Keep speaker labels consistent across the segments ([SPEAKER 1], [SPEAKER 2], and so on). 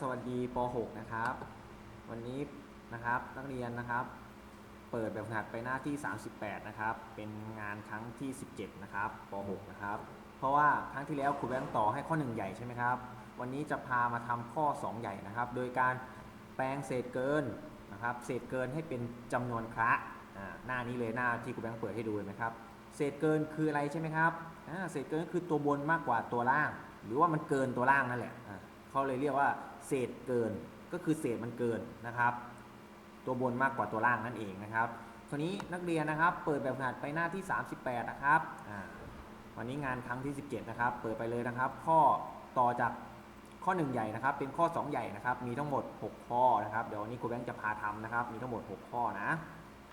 [SPEAKER 1] สวัสดีป .6 นะครับ วันนี้นะครับนักเรียนนะครับ เปิดแบบฝึกหัดไปหน้าที่ 38 นะครับ เป็นงานครั้งที่ 17 นะครับป .6 นะครับ เพราะว่าครั้งที่แล้วครูแบงค์ต่อให้ข้อ 1 ใหญ่ใช่ไหมครับ วันนี้จะพามาทำข้อ 2 ใหญ่นะครับ โดยการแปลงเศษเกินนะครับ เศษเกินให้เป็นจำนวนคระหน้านี้เลยหน้าที่ครูแบงค์เปิดให้ดูเห็นไหมครับ เศษเกินคืออะไรใช่ไหมครับเศษเกินก็คือตัวบนมากกว่าตัวล่าง หรือว่ามันเกินตัวล่างนั่นแหละ เขาเลยเรียกว่าเศษเกิน ก็คือเศษมันเกินนะครับ ตัวบนมากกว่าตัวล่างนั่นเองนะครับคราวนี้นักเรียนนะครับ เปิดแบบหัดไปหน้าที่ 38 นะครับวันนี้งานครั้งที่ 17 นะครับ เปิดไปเลยนะครับ ข้อต่อจากข้อ 1 ใหญ่นะครับ เป็นข้อ 2 ใหญ่นะครับ มีทั้งหมด 6 ข้อนะครับ เดี๋ยววันนี้ครูแบงค์จะพาทำนะครับ มีทั้งหมด 6 ข้อนะ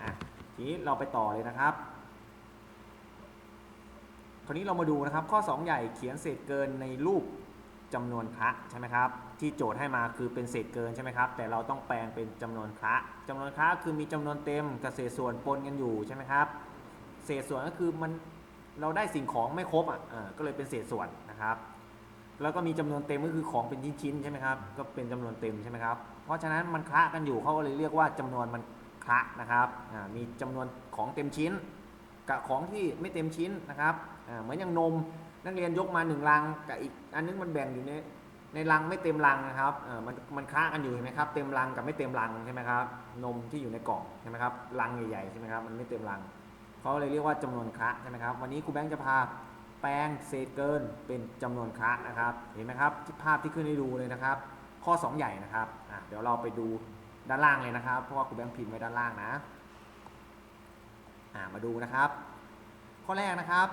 [SPEAKER 1] อะทีนี้เราไปต่อเลยนะครับคราวนี้เรามาดูนะครับ ข้อ 2 ใหญ่เขียนเศษเกินในรูป จำนวนคระใช่ไหมครับ ที่โจทย์ให้มาคือเป็นเศษเกินใช่ไหมครับ แต่เราต้องแปลงเป็นจำนวนคระจำนวนคระคือมีจำนวนเต็มกับเศษส่วนปนกันอยู่ใช่ไหมครับ เศษส่วนก็คือมันเราได้สิ่งของไม่ครบอะก็เลยเป็นเศษส่วนนะครับ แล้วก็มีจำนวนเต็มก็คือของเป็นชิ้นๆใช่ไหมครับ ก็เป็นจำนวนเต็มใช่ไหมครับ เพราะฉะนั้นมันคละกันอยู่เขาก็เลยเรียกว่าจำนวนมันคละนะครับ มีจำนวนของเต็มชิ้น กับของที่ไม่เต็มชิ้นนะครับ เหมือนอย่างนม นักเรียนยกมาหนึ่งลังกับอีกอันนึงมันแบ่งอยู่ในในลังไม่เต็มลังนะครับเออมันมันค้ากันอยู่เห็นไหมครับ เต็มลังกับไม่เต็มลังใช่ไหมครับ นมที่อยู่ในกล่องใช่ไหมครับลังใหญ่ๆใช่ไหมครับ มันไม่เต็มลังเขาเลยเรียกว่าจำนวนคระใช่ไหมครับ วันนี้ครูแบงค์จะพาแปลงเศษเกินเป็นจำนวนคระนะครับ เห็นไหมครับที่ภาพที่ขึ้นให้ดูเลยนะครับ ข้อ 2 ใหญ่นะครับอะเดี๋ยวเราไปดูด้านล่างเลยนะครับ เพราะว่าครูแบงค์พิมพ์ไว้ด้านล่างนะอะมาดูนะครับ ข้อแรกนะครับ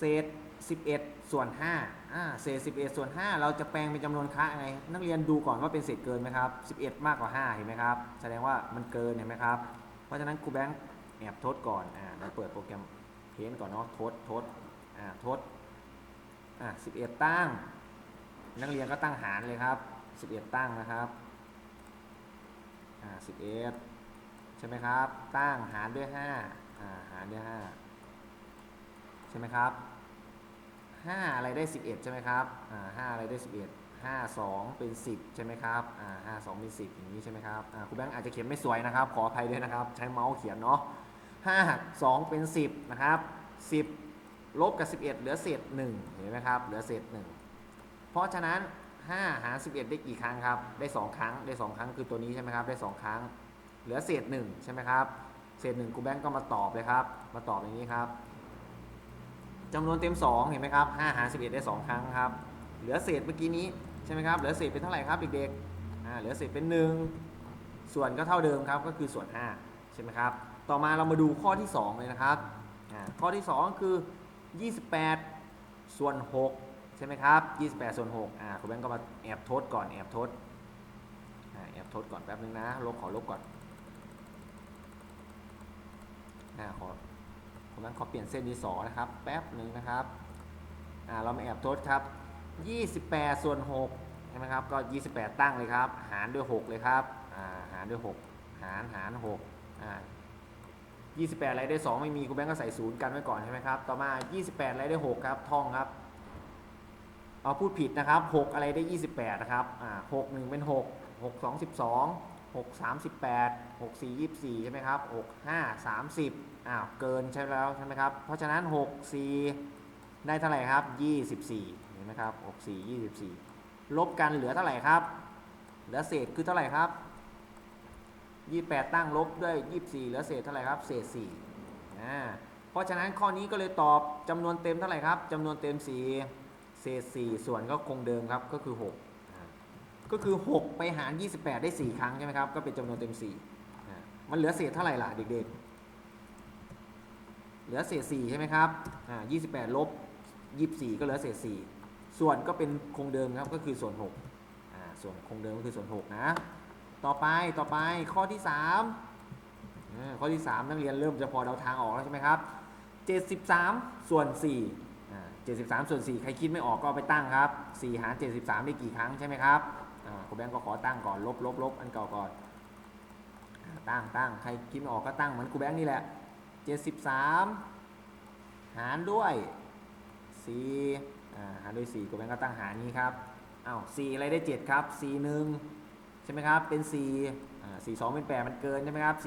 [SPEAKER 1] เศษ 11 ส่วน5อ่าเศษ 11 ส่วน 5 เราจะแปลงเป็นจำนวนคระไง นักเรียนดูก่อนว่าเป็นเศษเกินไหมครับ 11 มากกว่า 5 เห็นไหมครับ แสดงว่ามันเกินเห็นไหมครับ เพราะฉะนั้นครูแบงค์แอบทดก่อน อ่า เราเปิดโปรแกรมเพนก่อนเนาะ ทด ทด อ่า ทด อ่า11 ตั้ง นักเรียนก็ตั้งหารเลยครับ 11 ตั้งนะครับ อ่า 11 ใช่ไหมครับ ตั้งหารด้วย5อ่า หารด้วย5ใช่ไหมครับ 5 อะไรได้ 11 ใช่ไหมครับอ่า5อะไรได้ 11 5 2 เป็น 10 ใช่ไหมครับอ่า5 2 เป็น 10 อย่างนี้ใช่ไหมครับอ่าครูแบงค์อาจจะเขียนไม่สวยนะครับ ขออภัยด้วยนะครับ ใช้เมาส์เขียนเนาะ5 2 เป็น 10 นะครับ 10 ลบกับ 11 เหลือเศษ 1 เห็นไหมครับ เหลือเศษ 1 เพราะฉะนั้น 5 หาร 11 ได้กี่ครั้งครับ ได้ 2 ครั้ง ได้ 2 ครั้งคือตัวนี้ใช่ไหมครับ ได้ 2 ครั้ง เหลือเศษ 1 ใช่ไหมครับ เศษ 1ครูแบงค์ก็มาตอบเลยครับ มาตอบอย่างนี้ครับ จำนวนเต็ม 2 เห็นไหมครับ5หาร11 ได้ 2 ครั้งครับ เหลือเศษเมื่อกี้นี้ใช่ไหมครับ เหลือเศษเป็นเท่าไหร่ครับเด็กๆอ่าเหลือเศษเป็น 1 ส่วนก็เท่าเดิมครับ ก็คือส่วน 5 ใช่ไหมครับ ต่อมาเรามาดูข้อที่ 2 เลยนะครับอ่าข้อที่2ก็คือ 28 ส่วน 6 ใช่ไหมครับ 28 ส่วน6อ่าคุณแบงค์ก็มาแอบทดก่อนแอบทดอ่าแอบทดก่อนแป๊บนึงนะ ลบขอลบก่อนอ่าขอ ผมนั้นขอเปลี่ยนเส้นดีสอนะครับ แป๊บหนึ่งนะครับอ่าเรามาแอบทดครับ 28 ส่วน6ใช่ไหมครับ ก็ 28 ตั้งเลยครับ หารด้วย 6 เลยครับอ่าหารด้วย 6 หารหาร6อ่า28อะไรได้ 2 ไม่มีคุณแบงก์ก็ใส่ศูนย์กันไว้ก่อนใช่ไหมครับ ต่อมา 28อะไรได้ 6 ครับ ท่องครับ เอาพูดผิดนะครับ 6 อะไรได้ 28 นะครับอ่า6 1 เป็น 6 6 2 12 6 38 6 4 24 ใช่ไหมครับ 6 5 30อ้าวเกินใช่แล้วใช่ไหมครับ เพราะฉะนั้น 6 4 ได้เท่าไหร่ครับ 24 เห็นไหมครับ 6 4 24 ลบกันเหลือเท่าไหร่ครับ เหลือเศษคือเท่าไหร่ครับ 28 ตั้งลบด้วย 24 เหลือเศษเท่าไหร่ครับ เศษ4อ่าเพราะฉะนั้นข้อนี้ก็เลยตอบจำนวนเต็มเท่าไหร่ครับจำนวนเต็ม 4 เศษ 4 ส่วนก็คงเดิมครับก็คือ 6 ก็คือ 6 ไปหาร 28 ได้ 4 ครั้งใช่ไหมครับ ก็เป็นจำนวนเต็ม4อ่มันเหลือเศษเท่าไหร่ล่ะเด็กๆ เหลือเศษ 4 ใช่ไหมครับอ่า28 ลบ 24 ก็เหลือเศษ 4 ส่วนก็เป็นคงเดิมครับ ก็คือส่วน6อ่าส่วนคงเดิมก็คือส่วน 6 นะ ต่อไป ต่อไป ข้อที่3อ่าข้อที่ 3 นักเรียนเริ่มจะพอเดาทางออกแล้วใช่ไหมครับ 73 ส่วน4อ่า73 ส่วน 4 ใครคิดไม่ออกก็ไปตั้งครับ 4 หาร 73 ได้กี่ครั้งใช่ไหมครับ คุณแบงก์ก็ขอตั้งก่อนลบลบลบอันเก่าก่อนตั้งตั้งใครคิดไม่ออกก็ตั้งเหมือนครูแบงค์นี่แหละ 73 หารด้วย4อ่าหารด้วย4ครูแบงก์ก็ตั้งหารนี้ครับอ้าว4อะไรได้ 7 ครับ 4 1 ใช่ไหมครับ เป็น4อ่า4 2 เป็น 8 มันเกินใช่ไหมครับ 4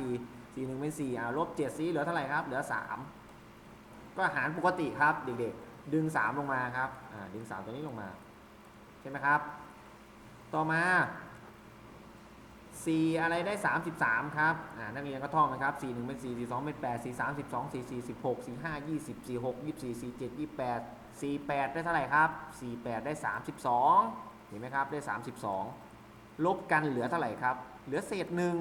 [SPEAKER 1] 4 1 เป็น4อ่าลบ7สีเหลือเท่าไหร่ครับ เหลือ 3 ก็หารปกติครับเด็กๆ ดึง 3 ลงมาครับอ่าดึง 3 ตัวนี้ลงมา ใช่ไหมครับ ต่อมา 4 อะไรได้ 33 ครับอ่านักเรียนก็ท่องนะครับ 4 1 เป็น 4 4 2 เป็น 8 4 3 12 4 4 16 4 5 20 4 6 24 4 7 28 48 ได้เท่าไหร่ครับ 48 ได้ 32 เห็นไหมครับ ได้ 32 ลบกันเหลือเท่าไหร่ครับ เหลือเศษหนึ่ง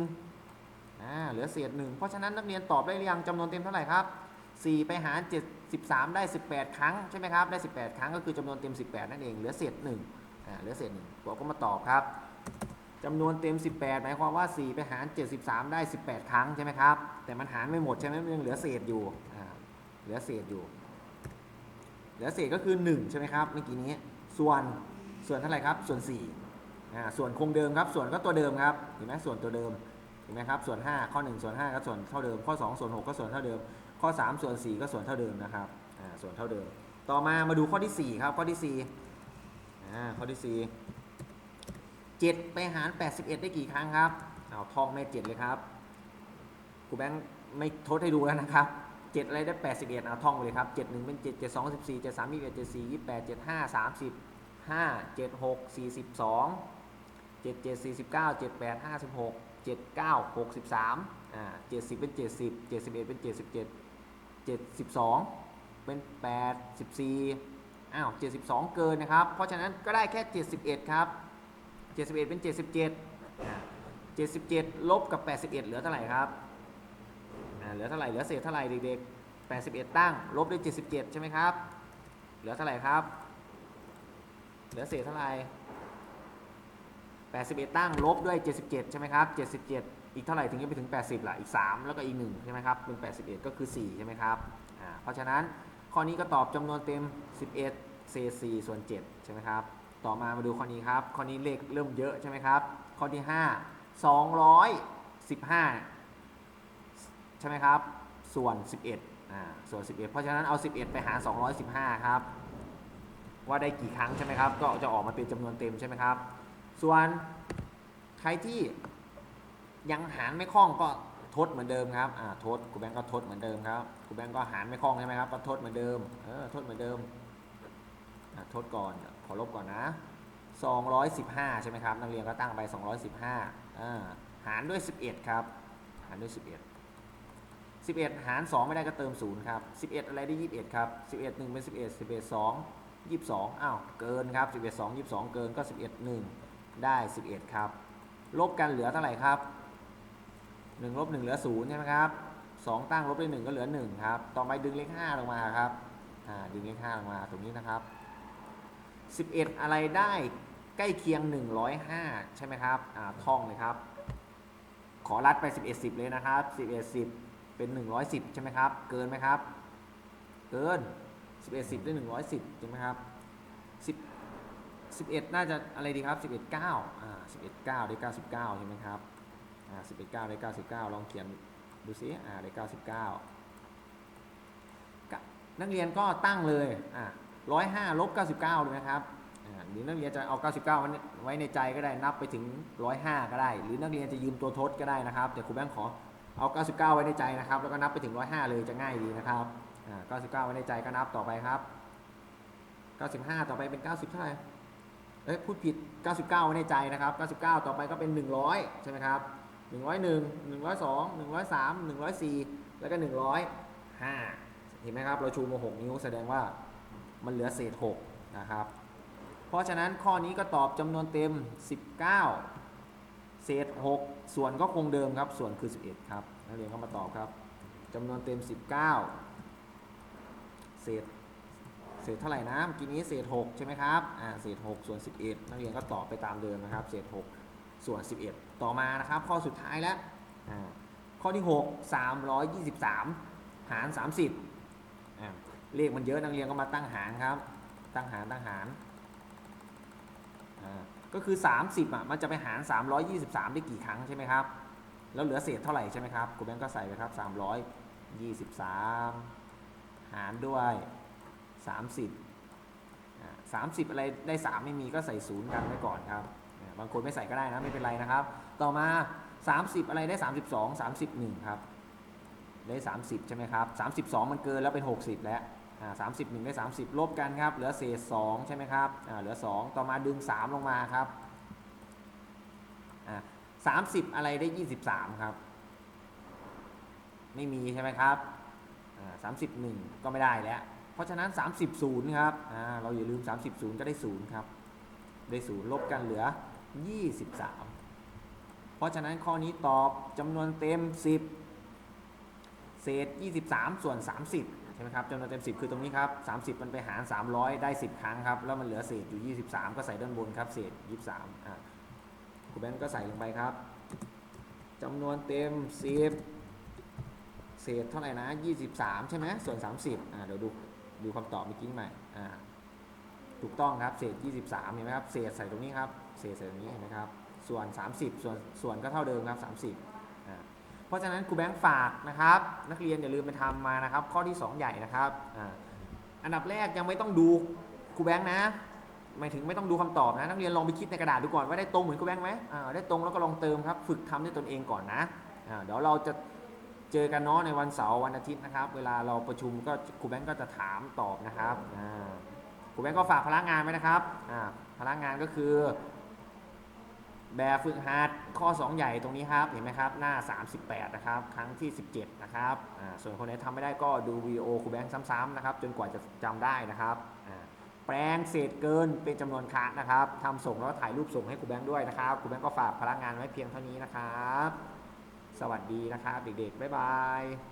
[SPEAKER 1] อ่า เหลือเศษหนึ่งเพราะฉะนั้นนักเรียนตอบได้หรือยังจำนวนเต็มเท่าไหร่ครับ 4 ไปหาร 73 ได้ 18 ครั้ง ใช่ไหมครับ ได้ 18 ครั้งก็คือจำนวนเต็ม 18 นั่นเอง เหลือเศษหนึ่งอ่า เหลือเศษหนึ่งเราก็มาตอบครับจำนวนเต็ม 18 หมายความว่า 4 ไปหาร 73 ได้ 18 ครั้งใช่ไหมครับ แต่มันหารไม่หมดใช่ไหมมันยังเหลือเศษอยู่เหลือเศษอยู่ เหลือเศษก็คือ 1 ใช่ไหมครับเมื่อกี้นี้ ส่วนส่วนเท่าไหร่ครับ ส่วน4อ่ส่วนคงเดิมครับ ส่วนก็ตัวเดิมครับเห็นไหมส่วนตัวเดิมเห็นไหมครับ ส่วน 5 ข้อ 1 ส่วน 5 ก็ส่วนเท่าเดิม ข้อ 2 ส่วน 6 ก็ส่วนเท่าเดิม ข้อ 3 ส่วน 4 ก็ส่วนเท่าเดิมนะครับส่วนเท่าเดิม ต่อมามาดูข้อที่ 4 ครับ ข้อที่ 4 อ่าข้อที่4 7ไปหาร81ได้กี่ครั้งครับเอาท่องแม่7เลยครับครูแบงค์ไม่ทดให้ดูแล้วนะครับ7อะไรได้81เอาท่องไปเลยครับ7 1เป็น7 7 2 14 7 3 21 7 4 28 7 5 30 5 7 6 42 7 7 49 7 8 56 7 9 63อ่า70เป็น70 71เป็น77 72เป็น84 อ้าว 72 เกินนะครับ เพราะฉะนั้นก็ได้แค่ 71 ครับ 71 เป็น 77 77 ลบกับ 81 เหลือเท่าไหร่ครับ เหลือเท่าไหร่ เหลือเศษเท่าไหร่เด็กๆ 81 ตั้ง ลบด้วย 77 ใช่ไหมครับ เหลือเท่าไหร่ครับ เหลือเศษเท่าไหร่ 81 ตั้ง ลบด้วย 77 ใช่ไหมครับ 77 อีกเท่าไหร่ถึงจะไปถึง 80ล่ะ อีก 3 แล้วก็อีก 1 ใช่ไหมครับ เป็น 81 ก็คือ 4 ใช่ไหมครับ เพราะฉะนั้น ข้อนี้ก็ตอบจำนวนเต็ม 11เศษ4ส่วน7ใช่ไหมครับ ต่อมามาดูข้อนี้ครับ ข้อนี้เลขเริ่มเยอะใช่ไหมครับ ข้อที่ 5 215 ใช่ไหมครับ ส่วน 11อ่าส่วน 11 เพราะฉะนั้นเอา 11 ไปหาร215 ครับ ว่าได้กี่ครั้งใช่ไหมครับ ก็จะออกมาเป็นจำนวนเต็มใช่ไหมครับ ส่วนใครที่ยังหารไม่คล่องก็ ทดเหมือนเดิมครับอ่าทดครูแบงก์ก็ทดเหมือนเดิมครับครูแบงก์ก็หารไม่คล่องใช่ไหมครับก็ทดเหมือนเดิมเออทดเหมือนเดิมอ่าทดก่อนขอลบก่อนนะ 215 ใช่ไหมครับนักเรียนก็ตั้งไป 215อ่าหารด้วย 11 ครับ หารด้วย 11 11 หาร 2 ไม่ได้ก็เติม 0 ครับ 11 อะไรได้ 21 ครับ 11 1 เป็น 11 11 2 22 อ้าว เกินครับ 11 2 22 เกินก็ 11 1 ได้ 11 ครับ ลบกันเหลือเท่าไหร่ครับ 1ลบ1เหลือ0ใช่ไหมครับ2ตั้งลบด้วย1ก็เหลือ1ครับ ต่อไปดึงเลข5ลงมาครับอ่าดึงเลข5ลงมาตรงนี้นะครับ 11 อะไรได้ใกล้เคียง 105 ใช่ไหมครับอ่าท่องเลยครับ ขอรัดไป 11 10 เลยนะครับ 11 10 เป็น 110 ใช่ไหมครับ เกินไหมครับ เกิน 11 10 ได้ 110 ใช่ไหมครับ10 11 น่าจะอะไรดีครับ 11 9อ่า11 9 ได้ 99 ใช่ไหมครับ อ่า11 9ได้99 ลองเขียนดูซิอ่าได้99กนักเรียนก็ตั้งเลยอ่า105ลบ99เลยนะครับหรือนักเรียนจะเอา 99ไว้ในไว้ในใจก็ได้นับไปถึง 105 ก็ได้ หรือนักเรียนจะยืมตัวทดก็ได้นะครับแต่ครูแบงค์ขอเอา 99 ไว้ในใจนะครับ แล้วก็นับไปถึง 105 เลยจะง่ายดีนะครับอ่า99 ไว้ในใจก็นับต่อไปครับ 95 ต่อไปเป็น 90 เท่าไหร่เอ้ยพูดผิด 99 ไว้ในใจนะครับ 99 ต่อไปก็เป็น 100 ใช่ไหมครับ 101 102 103 104แล้วก็105เห็นไหมครับ เราชูมา6นิ้วแสดงว่ามันเหลือเศษ6นะครับ เพราะฉะนั้นข้อนี้ก็ตอบจำนวนเต็ม 19 เศษ 6 ส่วนก็คงเดิมครับ ส่วนคือ 11 ครับ นักเรียนก็มาตอบครับจำนวนเต็ม 19 เศษ เศษเท่าไหร่นะเมื่อกี้นี้เศษ 6 ใช่ไหมครับ อ่า เศษ 6 ส่วน 11 นักเรียนก็ตอบไปตามเดิมนะครับ เศษ 6 ส่วน 11 ต่อมานะครับ ข้อสุดท้ายแล้วอ่าข้อที่ 6 323 หาร 30 เลขมันเยอะนักเรียนก็มาตั้งหารครับ ตั้งหารตั้งหาร ก็คือ 30อะมันจะไปหาร 323 ได้กี่ครั้งใช่ไหมครับ แล้วเหลือเศษเท่าไหร่ใช่ไหมครับครูแบงก์ก็ใส่ไปครับ 323 หารด้วย 30อ่า30 อะไรได้ 3 ไม่มีก็ใส่ศูนย์กันไว้ก่อนครับ บางคนไม่ใส่ก็ได้นะ ไม่เป็นไรนะครับ ต่อมา 30 อะไรได้ 32 31 ครับ ได้ 30 ใช่ไหมครับ 32 มันเกินแล้วเป็น 60 แล้วอ่า31ได้ 30 ลบกันครับ เหลือเศษ2ใช่ไหมครับเหลือ 2 ต่อมาดึง 3 ลงมาครับอ่า30อะไรได้ 23 ครับ ไม่มีใช่ไหมครับอ่า31ก็ไม่ได้แล้ว เพราะฉะนั้น 30ศูนย์ครับเราอย่าลืม 30ศูนย์ก็ได้ศูนย์ครับ ได้ศูนย์ลบกันเหลือ 23 เพราะฉะนั้นข้อนี้ตอบจำนวนเต็ม 10 เศษ 23 ส่วน 30 ใช่ไหมครับจำนวนเต็ม 10 คือตรงนี้ครับ 30 มันไปหาร 300 ได้ 10 ครั้งครับ แล้วมันเหลือเศษอยู่ 23 ก็ใส่ด้านบนครับ เศษ 23อ่าคุณแบงก์ก็ใส่ลงไปครับจำนวนเต็ม 10 เศษเท่าไหร่นะ 23 ใช่ไหมส่วน 30อ่าเดี๋ยวดูดูคำตอบเมื่อกี้ใหม่อ่าถูกต้องครับ เศษ 23 เห็นไหมครับ เศษใส่ตรงนี้ครับ เศษใส่ตรงนี้เห็นไหมครับ ส่วน 30 ส่วนส่วนก็เท่าเดิมครับ 30อ่าเพราะฉะนั้นครูแบงค์ฝากนะครับ นักเรียนอย่าลืมไปทำมานะครับ ข้อที่ 2 ใหญ่นะครับอ่าอันดับแรกยังไม่ต้องดูครูแบงค์นะหมายถึงไม่ต้องดูคำตอบนะ นักเรียนลองไปคิดในกระดาษดูก่อนว่าได้ตรงเหมือนครูแบงค์ไหมอ่าได้ตรงแล้วก็ลองเติมครับ ฝึกทำด้วยตนเองก่อนนะอ่าเดี๋ยวเราจะเจอกันเนาะในวันเสาร์วันอาทิตย์นะครับ เวลาเราประชุมก็ครูแบงก์ก็จะถามตอบนะครับอ่าครูแบงก์ก็ฝากพลังงานไว้นะครับอ่าพลังงานก็คือ แบบฝึกหัดข้อ 2 ใหญ่ตรงนี้ครับ เห็นไหมครับ หน้า 38 นะครับ ครั้งที่ 17 นะครับส่วนคนไหนทำไม่ได้ก็ดูวีโอครูแบงค์ซ้ำๆนะครับ จนกว่าจะจำได้นะครับ แปลงเศษเกินเป็นจำนวนคะนะครับทำส่งแล้วถ่ายรูปส่งให้ครูแบงค์ด้วยนะครับครูแบงค์ก็ฝากพลังงานไว้เพียงเท่านี้นะครับ สวัสดีนะครับ เด็กๆ บ๊ายบาย